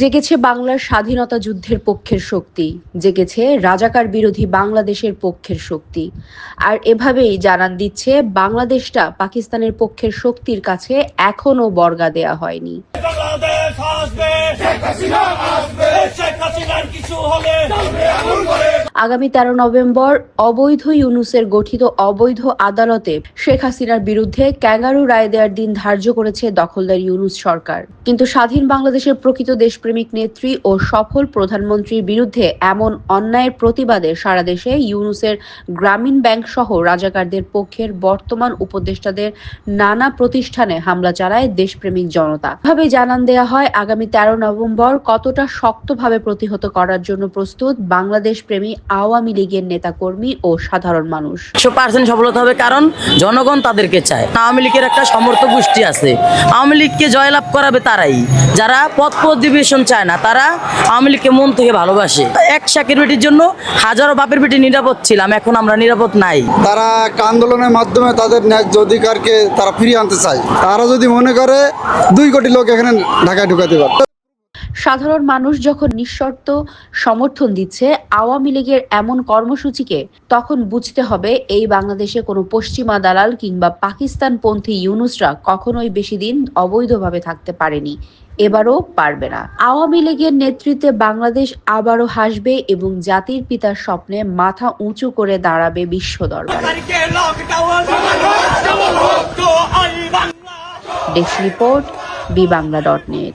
জেগেছে বাংলার স্বাধীনতা যুদ্ধের পক্ষের শক্তি, জেগেছে রাজাকার বিরোধী বাংলাদেশের পক্ষের শক্তি। আর এভাবেই জানান দিচ্ছে, বাংলাদেশটা পাকিস্তানের পক্ষের শক্তির কাছে এখনও বর্গা দেয়া হয়নি। কিছু হলে আগামী তেরো নভেম্বর অবৈধ ইউনুসের গঠিত অবৈধ আদালতে শেখ হাসিনার বিরুদ্ধে ক্যাঙ্গারু রায় দেওয়ার দিন ধার্য করেছে দখলদার ইউনুস সরকার। কিন্তু স্বাধীন বাংলাদেশের প্রকৃত দেশপ্রেমিক নেত্রী ও সফল প্রধানমন্ত্রীর বিরুদ্ধে এমন অন্যায়ের প্রতিবাদে সারা দেশে ইউনুসের গ্রামীণ ব্যাংক সহ রাজাকারদের পক্ষের বর্তমান উপদেষ্টাদের নানা প্রতিষ্ঠানে হামলা চালায় দেশপ্রেমিক জনতা। ভাবে জানান দেয়া হয়, আগামী তেরো নভেম্বর কতটা শক্তভাবে প্রতিহত করার জন্য প্রস্তুত বাংলাদেশ প্রেমী আওয়ামী লীগের নেতাকর্মী ও সাধারণ মানুষ। একশো পার্সেন্ট সফলতা হবে কারণ জনগণ তাদেরকে চায়। আওয়ামী লীগের একটা সমর্থ গোষ্ঠী আছে। আওয়ামী লীগকে জয়লাভ করাবে তারাই। যারা পথ অধিবেশন চায় না তারা আওয়ামী লীগকে মন থেকে ভালোবাসে। এক শাকের বেটির জন্য হাজারো বাপের বেটি নিরাপদ ছিলাম এখন আমরা নিরাপদ নাই। তারা একটা আন্দোলনের মাধ্যমে তাদের ন্যায্য অধিকারকে তারা ফিরিয়ে আনতে চায়। তারা যদি মনে করে দুই কোটি লোক এখানে ঢাকায় ঢুকাতে পারে সাধারণ মানুষ যখন নিঃশর্ত সমর্থন দিচ্ছে, আওয়ামী লীগের এমন কর্মসূচিকে, তখন বুঝতে হবে এই বাংলাদেশে কোনো পশ্চিমা দালাল কিংবা পাকিস্তানপন্থী ইউনুসরা কখনোই বেশি দিন অবৈধভাবে থাকতে পারেনি। এবারও পারবে না। আওয়ামী লীগের নেতৃত্বে বাংলাদেশ আবারও হাসবে এবং জাতির পিতার স্বপ্নে মাথা উঁচু করে দাঁড়াবে বিশ্ব দরবারে। Desk report, B Bangla dot net.